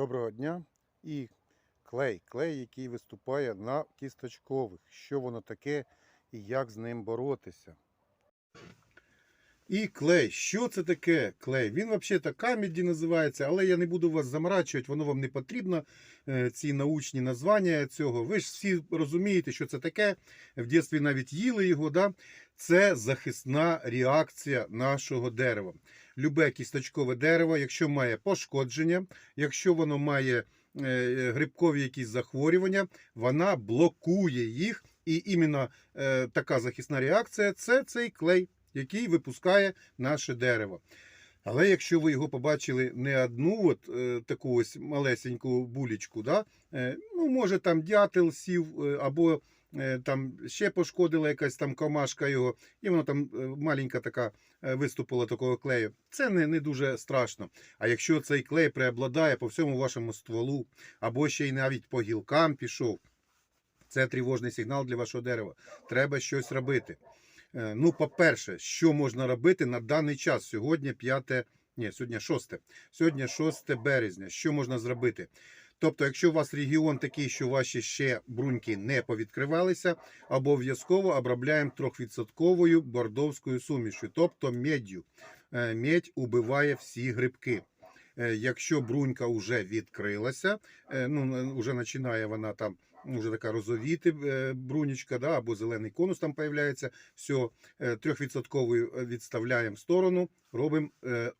Доброго дня. І клей. Клей, який виступає на кісточкових. Що воно таке і як з ним боротися. І клей. Що це таке клей? Він взагалі камеді називається, але я не буду вас заморачувати, воно вам не потрібно. е, Ці научні названня цього. Ви ж всі розумієте, що це таке. В дитинстві навіть їли його. Да? Це захисна реакція нашого дерева. Любе кісточкове дерево, якщо має пошкодження, якщо воно має е, грибкові якісь захворювання, вона блокує їх. І іменно е, така захисна реакція це цей клей, який випускає наше дерево. Але якщо ви його побачили не одну от, е, таку ось малесеньку булічку, да? е, ну, може там дятел сів, е, або е, там ще пошкодила якась там комашка його, і воно там е, маленька така е, виступила такого клею. Це не, не дуже страшно. А якщо цей клей преобладає по всьому вашому стволу, або ще й навіть по гілкам пішов, це тривожний сигнал для вашого дерева. Треба щось робити. Е, Ну, по-перше, що можна робити на даний час? Сьогодні 5, ні, сьогодні 6. Сьогодні 6 березня. Що можна зробити? Тобто, якщо у вас регіон такий, що ваші ще бруньки не повідкривалися, обов'язково обробляємо 3% бордовською сумішю, тобто меддю. Е, Медь убиває всі грибки. Е, Якщо брунька вже відкрилася, е, ну вже починає вона там вже така розовіти брунічка, да, або зелений конус там появляється, все, трьохвідсотковою відставляємо в сторону, робимо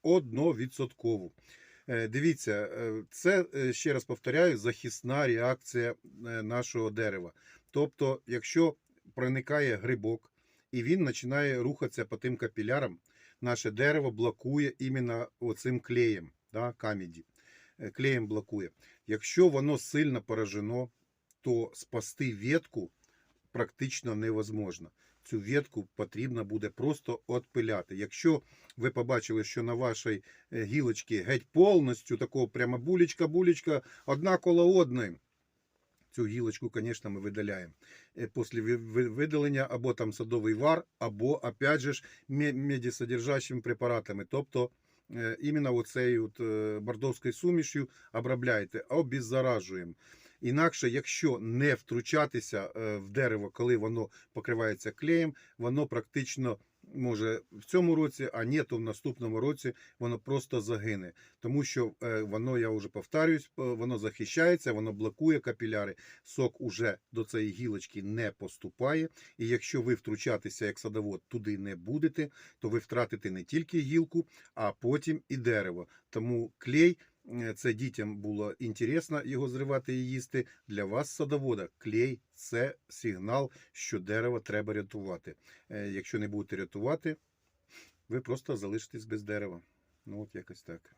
одновідсоткову. Е, Дивіться, е, це е, ще раз повторяю, захисна реакція нашого дерева. Тобто, якщо проникає грибок і він починає рухатися по тим капілярам, наше дерево блокує іменно оцим клеєм, да, камеді. Клеєм блокує. Якщо воно сильно поражено, то спасти ветку практично невозможно. Цю ветку потрібно буде просто отпиляти. Якщо ви побачили, що на вашій е, гілочці геть повністю такого прямо булечка-булечка, одна коло одної. Цю гілочку, звісно, ми видаляємо. Е, Після ви- ви- видалення або там садовий вар, або, опять же, ж, ме- медісодержащими препаратами. Тобто, е, іменно оцею бордовською сумішю обробляєте, обеззаражуємо. Інакше, якщо не втручатися е, в дерево, коли воно покривається клеєм, воно практично може в цьому році, а ні, то в наступному році воно просто загине. Тому що е, воно, я вже повторююсь, е, воно захищається, воно блокує капіляри. Сок уже до цієї гілочки не поступає. І якщо ви втручатися як садовод туди не будете, то ви втратите не тільки гілку, а потім і дерево. Тому клей. Е, Це дітям було інтересно його зривати і їсти. Для вас, садовода, клей це сигнал, що дерево треба рятувати. Е, Якщо не будете рятувати, ви просто залишитесь без дерева. Ну, от якось так.